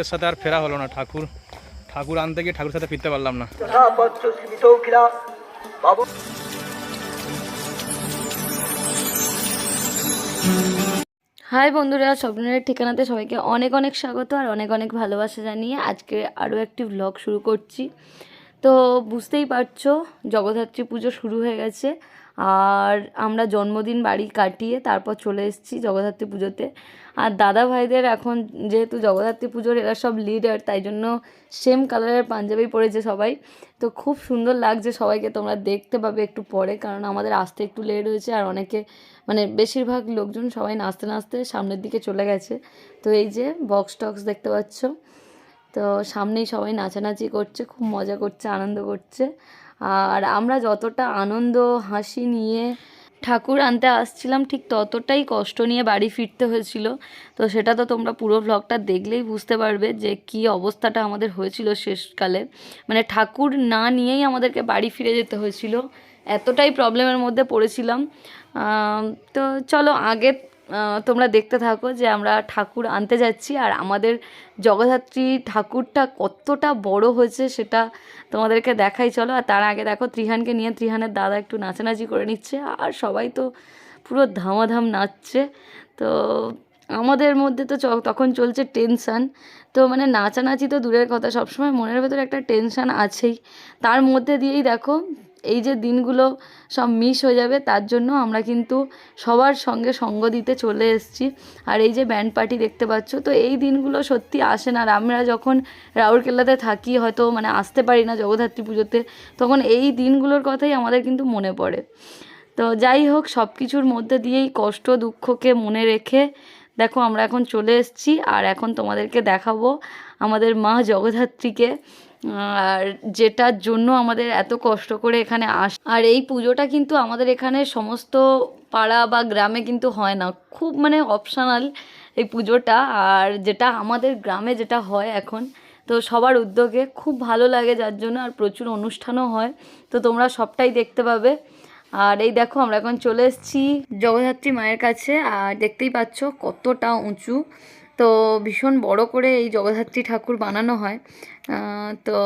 ঠাকুরের সাথে আর ফেরা হলো না ঠাকুর। ঠাকুর আনতে গিয়ে ঠাকুরের সাথে ফিরতে পারলাম না। হাই বন্ধুরা স্বপ্নের ঠিকানাতে সবাইকে অনেক অনেক স্বাগত আর অনেক অনেক ভালোবাসা জানিয়ে আজকে আরও একটি ভ্লগ শুরু করছি। তো বুঝতেই পারছ জগদ্ধাত্রী পুজো শুরু হয়ে গেছে। আর আমরা জন্মদিন বাড়ি কাটিয়ে তারপর চলে এসেছি জগদ্ধাত্রী পুজোতে। আর দাদা ভাইদের এখন যেহেতু জগদ্ধাত্রী পুজোর এরা সব লিডার তাই জন্য সেম কালারের পাঞ্জাবি পরেছে সবাই। তো খুব সুন্দর লাগছে সবাইকে তোমরা দেখতে পাবে একটু পরে, কারণ আমাদের আসতে একটু লেট হয়েছে আর অনেকে মানে বেশিরভাগ লোকজন সবাই নাচতে নাচতে সামনের দিকে চলে গেছে। তো এই যে বক্স টক্স দেখতে পাচ্ছ। তো সামনেই সবাই নাচানাচি করছে, খুব মজা করছে, আনন্দ করছে। আর আমরা যতটা আনন্দ, হাসি নিয়ে ঠাকুর আনতে আসছিলাম, ঠিক ততটাই কষ্ট নিয়ে বাড়ি ফিরতে হয়েছিল। তো সেটা তো তোমরা পুরো ভ্লগটা দেখলেই বুঝতে পারবে যে কি অবস্থাটা আমাদের হয়েছিল শেষকালে। মানে ঠাকুর না নিয়েই আমাদেরকে বাড়ি ফিরে যেতে হয়েছিল। এতটাই প্রবলেমের মধ্যে পড়েছিলাম। তো চলো আগে তোমরা দেখতে থাকো যে আমরা ঠাকুর আনতে যাচ্ছি আর আমাদের জগদ্ধাত্রী ঠাকুরটা কতটা বড় হয়েছে সেটা তোমাদেরকে দেখাই, চলো। আর তার আগে দেখো, ত্রিহানকে নিয়ে ত্রিহানের দাদা একটু নাচানাচি করে নিচ্ছে আর সবাই তো পুরো ধামাধাম নাচছে। তো আমাদের মধ্যে তো তখন চলছে টেনশান। তো মানে নাচানাচি তো দূরের কথা, সবসময় মনের ভেতরে একটা টেনশান আছেই। তার মধ্যে দিয়েই দেখো এই যে দিনগুলো সব মিস হয়ে যাবে, তার জন্য আমরা কিন্তু সবার সঙ্গে সঙ্গ দিতে চলে এসেছি। আর এই যে ব্যান্ড পার্টি দেখতে পাচ্ছ, তো এই দিনগুলো সত্যি আসে না। আর আমরা যখন রাউরকেল্লাতে থাকি, হয়তো মানে আসতে পারি না জগদ্ধাত্রী পুজোতে, তখন এই দিনগুলোর কথাই আমাদের কিন্তু মনে পড়ে। তো যাই হোক সব কিছুর মধ্যে দিয়েই কষ্ট, দুঃখকে মনে রেখে দেখো আমরা এখন চলে এসেছি। আর এখন তোমাদেরকে দেখাবো আমাদের মা জগদ্ধাত্রীকে। আর যেটার জন্য আমাদের এত কষ্ট করে এখানে আস আর এই পুজোটা কিন্তু আমাদের এখানে সমস্ত পাড়া বা গ্রামে কিন্তু হয় না। খুব মানে অপশনাল এই পুজোটা। আর যেটা আমাদের গ্রামে যেটা হয় এখন, তো সবার উদ্যোগে খুব ভালো লাগে যার জন্য আর প্রচুর অনুষ্ঠানও হয়। তো তোমরা সবটাই দেখতে পাবে। আর এই দেখো, আমরা এখন চলে এসেছি জগদ্ধাত্রী মায়ের কাছে। আর দেখতেই পাচ্ছ কতটা উঁচু। তো ভীষণ বড় করে এই জগদ্ধাত্রী ঠাকুর বানানো হয়। তো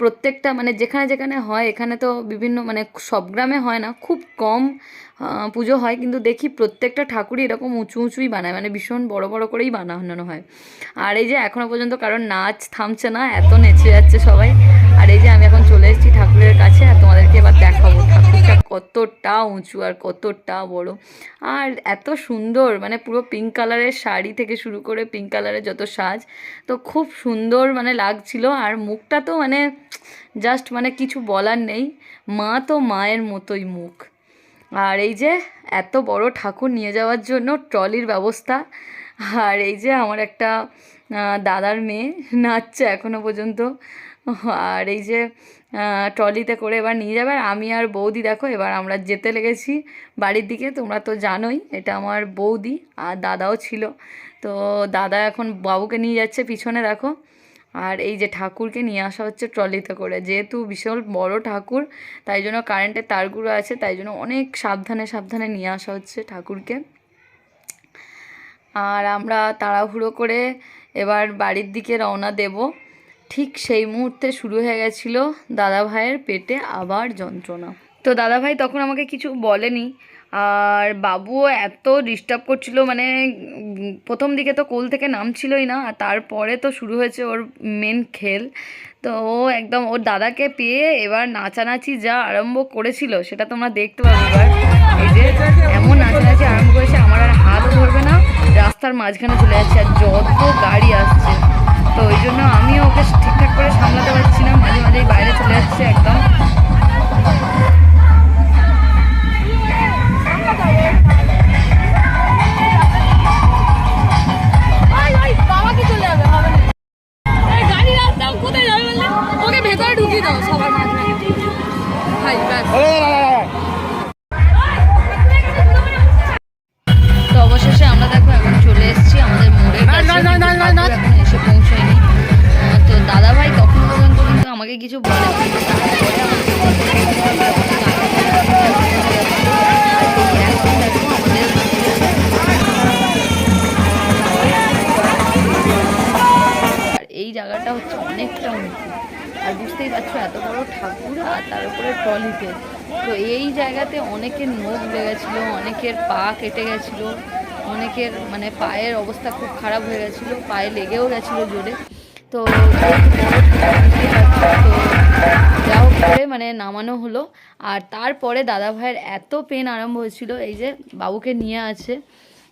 প্রত্যেকটা মানে যেখানে যেখানে হয়, এখানে তো বিভিন্ন মানে সব গ্রামে হয় না, খুব কম পুজো হয়। কিন্তু দেখি প্রত্যেকটা ঠাকুরই এরকম উঁচু উঁচুই বানায় মানে ভীষণ বড় বড় করেই বানানো হয়। আর এই যে এখনও পর্যন্ত কারণ নাচ থামছে না, এত নেচে যাচ্ছে সবাই। আর এই যে আমি এখন চলে এসেছি ঠাকুরের কাছে আর তোমাদেরকে এবার দেখাবো। ঠাকুরটা কতটা উঁচু আর কতটা বড়। আর এত সুন্দর মানে পুরো পিঙ্ক কালারের শাড়ি থেকে শুরু করে পিঙ্ক কালারের যত সাজ, তো খুব সুন্দর মানে লাগছিল। আর মুখটা তো মানে জাস্ট মানে কিছু বলার নেই। মা তো মায়ের মতোই মুখ। আর এই যে এত বড় ঠাকুর নিয়ে যাওয়ার জন্য ট্রলির ব্যবস্থা। আর এই যে আমার একটা দাদার মেয়ে নাচছে এখনও পর্যন্ত। আর এই যে ট্রলিতে করে এবার নিয়ে যাবে। আর আমি আর বৌদি দেখো, এবার আমরা যেতে লেগেছি বাড়ির দিকে, তোমরা তো জানোই, এটা আমার বৌদি আর দাদাও ছিল। তো দাদা এখন বাবুকে নিয়ে যাচ্ছে পিছনে, দেখো। আর এই যে ঠাকুরকে নিয়ে আসা হচ্ছে ট্রলিতে করে। যেহেতু বিশাল বড় ঠাকুর, তাই জন্য কারেন্টের তারগুলো আছে, তাই জন্য অনেক সাবধানে সাবধানে নিয়ে আসা হচ্ছে ঠাকুরকে। আর আমরা তাড়াহুড়ো করে এবার বাড়ির দিকে রওনা দেব। ঠিক সেই মুহূর্তে শুরু হয়ে গেছিল দাদা ভাইয়ের পেটে আবার যন্ত্রণা। তো দাদা ভাই তখন আমাকে কিছু বলেনি, আর বাবুও এত ডিস্টার্ব করছিল মানে প্রথম দিকে তো কোল থেকে নামছিলই না, আর তারপরে তো শুরু হয়েছে ওর মেন খেল। তো ও একদম, ওর দাদাকে পেয়ে এবার নাচানাচি যা আরম্ভ করেছিল, সেটা তোমরা দেখতে পাবে এবার। এমন নাচানাচি আরম্ভ করেছে, আমার আর হাতও ধরবে না। রাস্তার মাঝখানে চলে যাচ্ছে, আর যত গাড়ি আসছে তো ওই জন্য আমিও ওকে ঠিকঠাক করে সামলাতে পারছি না মাঝে মাঝেই বাইরে চলে যাচ্ছে একদম। তো অবশেষে আমরা দেখো এখন চলে এসেছি আমাদের ঠাকুর এখন দাদা ভাই তখন পর্যন্ত কিন্তু আমাকে কিছু দেখো আমাদের জায়গাটা হচ্ছে অনেকটা উঁচু। আর বুঝতেই পারছ, এত বড় ঠাকুর আর তার উপরে ট্রলিতে তো এই জায়গাতে অনেকের নখ লেগেছিলো অনেকের পা কেটে গেছিল, অনেকের মানে পায়ের অবস্থা খুব খারাপ হয়ে গেছিল, পায়ে লেগেও গেছিল জোরে। তো যা হোক করে মানে নামানো হলো। আর তারপরে দাদা ভাইয়ের এত পেন আরম্ভ হয়েছিল, এই যে বাবুকে নিয়ে আছে,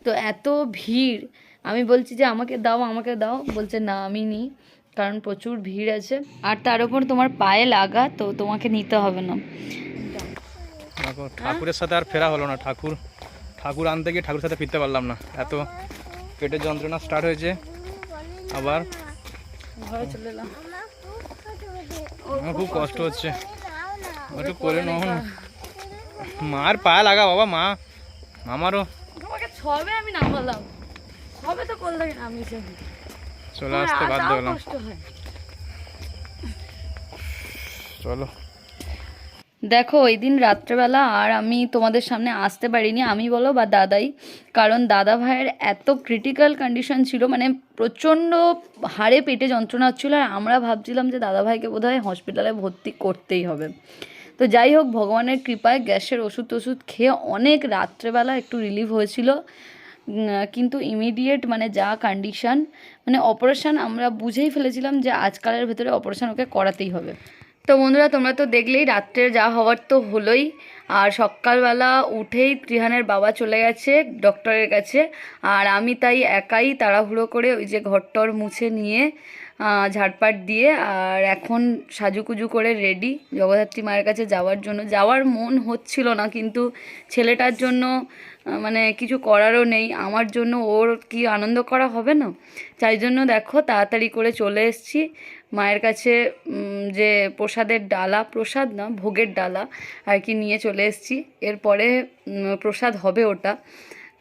তো এত ভিড়। আমি বলছি যে, আমাকে দাও আমাকে দাও। বলছে, না, আমি নিই, কারণ প্রচুর ভিড় আছে। আর তার উপর তোমার পায়ে লাগা, তো তোমাকে নিতে হবে না। ঠাকুরের সাথে আর ফেরা হলো না। ঠাকুর ঠাকুর আনতে গিয়ে ঠাকুরের সাথে ফিরতে পারলাম না। এত পেটের যন্ত্রণা স্টার্ট হয়েছে। আবার ঘরে চলে এলাম। খুব কষ্ট হচ্ছে। একটু করে নাও। না। মার পা লাগা বাবা মা। আমারও তোমাকে ছবে আমি নামালাম। তো করলে আমি চলে আসতে বাধ্য হলাম। চলো। দেখো, ওই দিন রাত্রেবেলা আর আমি তোমাদের সামনে আসতে পারিনি, আমি বলো বা দাদাই। কারণ দাদা ভাইয়ের এত ক্রিটিক্যাল কন্ডিশন ছিল মানে প্রচণ্ড হাড়ে পেটে যন্ত্রণা হচ্ছিল, আর আমরা ভাবছিলাম যে দাদা ভাইকে বোধহয় হসপিটালে ভর্তি করতেই হবে। তো যাই হোক, ভগবানের কৃপায় গ্যাসের ওষুধ টষুধ খেয়ে অনেক রাত্রেবেলা একটু রিলিভ হয়েছিল। কিন্তু ইমিডিয়েট মানে যা কন্ডিশন মানে অপারেশন আমরা বুঝেই ফেলেছিলাম যে আজকালের ভেতরে অপারেশন ওকে করাতেই হবে। তো বন্ধুরা, তোমরা তো দেখলেই রাত্রের যা হওয়ার তো হলোই। আর সকালবেলা উঠেই ত্রিহানের বাবা চলে গেছে ডক্টরের কাছে। আর আমি তাই একাই তাড়াহুড়ো করে ওই যে ঘরটর মুছে নিয়ে ঝাড়পাট দিয়ে আর এখন সাজুকুজু করে রেডি জগদ্ধাত্রী মায়ের কাছে যাওয়ার জন্য। যাওয়ার মন হচ্ছিল না, কিন্তু ছেলেটার জন্য মানে কিছু করারও নেই। আমার জন্য ওর কি আনন্দ করা হবে না? তাই জন্য দেখো, তাড়াতাড়ি করে চলে এসেছি। মায়ের কাছে যে প্রসাদের ডালা, প্রসাদ না, ভোগের ডালা আর কি নিয়ে চলে এসেছি। এরপরে প্রসাদ হবে ওটা।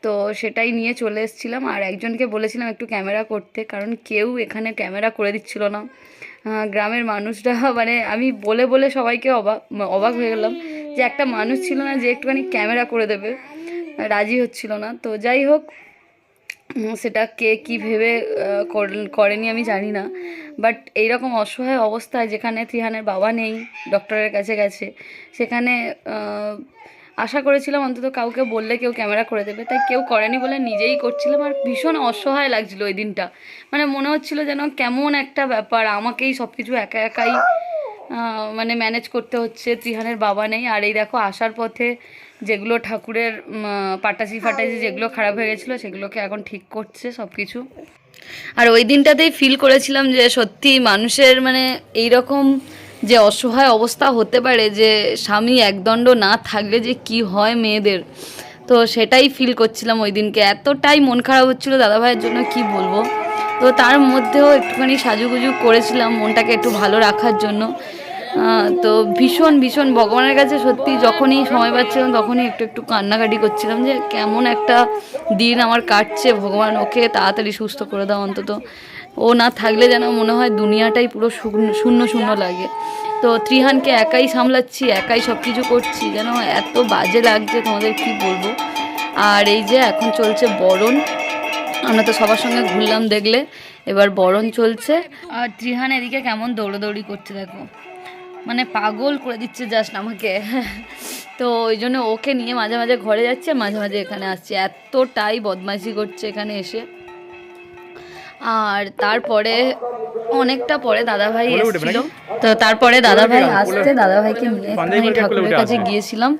তো সেটাই নিয়ে চলে এসেছিলাম। আর একজনকে বলেছিলাম একটু ক্যামেরা করতে, কারণ কেউ এখানে ক্যামেরা করে দিচ্ছিল না। গ্রামের মানুষরা মানে আমি বলে বলে সবাইকে অবাক অবাক হয়ে গেলাম যে একটা মানুষ ছিল না যে একটুখানি ক্যামেরা করে দেবে। রাজি হচ্ছিল না। তো যাই হোক সেটা কে কী ভেবে কর- করেনি আমি জানি না। বাট এইরকম অসহায় অবস্থায় যেখানে ত্রিহানের বাবা নেই ডক্টরের কাছে গেছে, সেখানে আশা করেছিলাম অন্তত কাউকে বললে কেউ ক্যামেরা করে দেবে। তাই কেউ করেনি বলে নিজেই করছিলাম আর ভীষণ অসহায় লাগছিল ওই দিনটা। মানে মনে হচ্ছিল যেন কেমন একটা ব্যাপার, আমাকেই সব কিছু একা একাই মানে ম্যানেজ করতে হচ্ছে ত্রিহানের বাবা নেই। আর এই দেখো আসার পথে যেগুলো ঠাকুরের পাটাসি ফাটাসি যেগুলো খারাপ হয়ে গেছিল, সেগুলোকে এখন ঠিক করছে সব কিছু আর ওই দিনটাতেই ফিল করেছিলাম যে সত্যি মানুষের মানে এই রকম যে অসহায় অবস্থা হতে পারে, যে স্বামী একদণ্ড না থাকলে যে কি হয় মেয়েদের। তো সেটাই ফিল করছিলাম ওই দিনকে। এতটাই মন খারাপ হচ্ছিল দাদাভাইয়ের জন্য, কি বলব? তো তার মধ্যেও একটুখানি সাজুগুজু করেছিলাম মনটাকে একটু ভালো রাখার জন্য। তো ভীষণ ভীষণ ভগবানের কাছে সত্যি যখনই সময় পাচ্ছিলাম তখনই একটু একটু কান্নাকাটি করছিলাম যে কেমন একটা দিন আমার কাটছে। ভগবান ওকে তাড়াতাড়ি সুস্থ করে দাও অন্তত। ও না থাকলে যেন মনে হয় দুনিয়াটাই পুরো শূন্য শূন্য লাগে। তো ত্রিহানকে একাই সামলাচ্ছি, একাই সব কিছু করছি। যেন এত বাজে লাগছে তোমাদের কি বলব? আর এই যে এখন চলছে বরণ। আমরা তো সবার সঙ্গে ঘুরলাম দেখলে। এবার বরণ চলছে। আর ত্রিহান এদিকে কেমন দৌড়োদৌড়ি করছে দেখো। মানে পাগল করে দিচ্ছে জাস্ট আমাকে। তো ওই জন্য ওকে নিয়ে মাঝে মাঝে ঘরে যাচ্ছে মাঝে মাঝে এখানে আসছে। এতটাই বদমাইশি করছে এখানে এসে। আর তারপরে অনেকটা পরে দাদাভাই এসেছিল। তো তারপরে দাদাভাই আসতে দাদাভাইকে নিয়ে ঠাকুরের কাছে গিয়েছিলাম।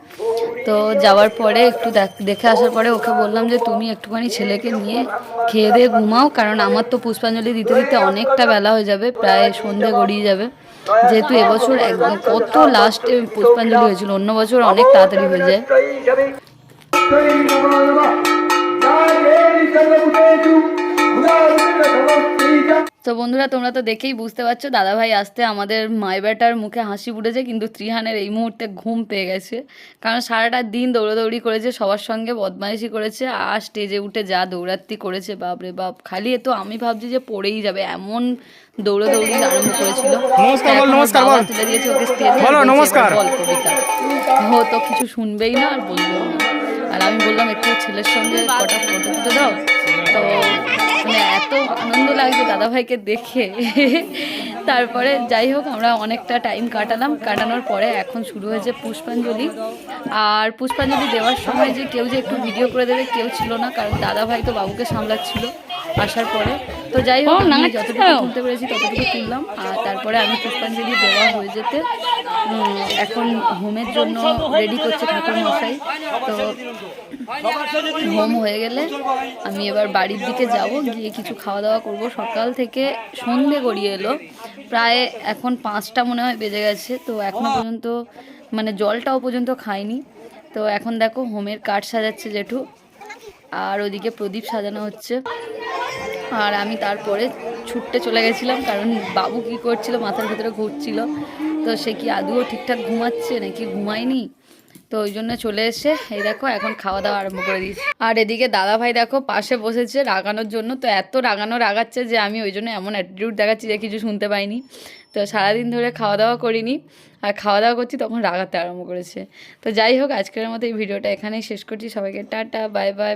তো যাওয়ার পরে একটু দেখ- দেখে আসার পরে ওকে বললাম যে তুমি একটুখানি ছেলেকে নিয়ে খেয়ে দিয়ে ঘুমাও কারণ আমার তো পুষ্পাঞ্জলি দিতে দিতে অনেকটা বেলা হয়ে যাবে প্রায় সন্ধে গড়িয়ে যাবে। যেহেতু এবছর একদম কত লাস্টে পুষ্পাঞ্জলি হয়েছিল অন্য বছর অনেক তাড়াতাড়ি হয়ে যায়। তো বন্ধুরা তোমরা তো দেখেই বুঝতে পারছ দাদাভাই আসতে আমাদের মাই বেটার মুখে হাসি ফুটেছে কিন্তু ত্রিহানের এই মুহূর্তে ঘুম পেয়ে গেছে। কারণ সারাটা দিন দৌড়াদৌড়ি করেছে সবার সঙ্গে বদমাইশি করেছে আর স্টেজে উঠে যা দৌড়াত্তি করেছে বাপরে বাপ। খালি এ তো আমি ভাবছি যে পড়েই যাবে এমন দৌড়াদৌড়ি আরম্ভ করেছিল। তুলে দিয়েছে ওকে স্টেজে নমস্কার। ও তো কিছু শুনবেই না আর বলবেও না। আর আমি বললাম একটু ছেলের সঙ্গে কটা ফটো তুলে দাও। তো মানে এত আনন্দ লাগছে দাদাভাইকে দেখে। তারপরে যাই হোক, আমরা অনেকটা টাইম কাটালাম। কাটানোর পরে এখন শুরু হয়েছে পুষ্পাঞ্জলি। আর পুষ্পাঞ্জলি দেওয়ার সময় যে কেউ যে একটু ভিডিও করে দেবে কেউ ছিল না, কারণ দাদাভাই তো বাবুকে সামলাচ্ছিল আসার পরে। তো যাই হোক আমি যতটুকু তুলতে পেরেছি ততটুকু তুললাম। আর তারপরে আমি পুষ্পাঞ্জলি দেওয়া হয়ে যেতে এখন হোমের জন্য রেডি করছে ঠাকুর মশাই। তো হোম হয়ে গেলে আমি এবার বাড়ির দিকে যাব গিয়ে কিছু খাওয়া দাওয়া করব। সকাল থেকে সন্ধে গড়িয়ে এলো। প্রায় এখন পাঁচটা মনে হয় বেজে গেছে তো এখনও পর্যন্ত মানে জলটাও পর্যন্ত খাইনি। তো এখন দেখো হোমের কাঠ সাজাচ্ছে জেঠু। আর ওদিকে প্রদীপ সাজানো হচ্ছে। আর আমি তারপরে ছুটতে চলে গেছিলাম, কারণ বাবু কি করছিল, মাথার ভিতরে ঘুরছিল। তো সে কি আদুও ঠিকঠাক ঘুমাচ্ছে নাকি ঘুমায়নি? তো ওই জন্য চলে এসে, এই দেখো, এখন খাওয়া দাওয়া আরম্ভ করে দিয়েছি। আর এদিকে দাদা ভাই দেখো, পাশে বসেছে রাগানোর জন্য। তো এত রাগানো রাগাচ্ছে যে আমি ওই জন্য এমন অ্যাটিটিউড দেখাচ্ছি যে কিছু শুনতে পাইনি। তো সারাদিন ধরে খাওয়া দাওয়া করিনি, আর খাওয়া দাওয়া করছি তখন রাগাতে আরম্ভ করেছে। তো যাই হোক, আজকের মতো এই ভিডিওটা এখানেই শেষ করছি। সবাইকে টাটা, বাই বাই।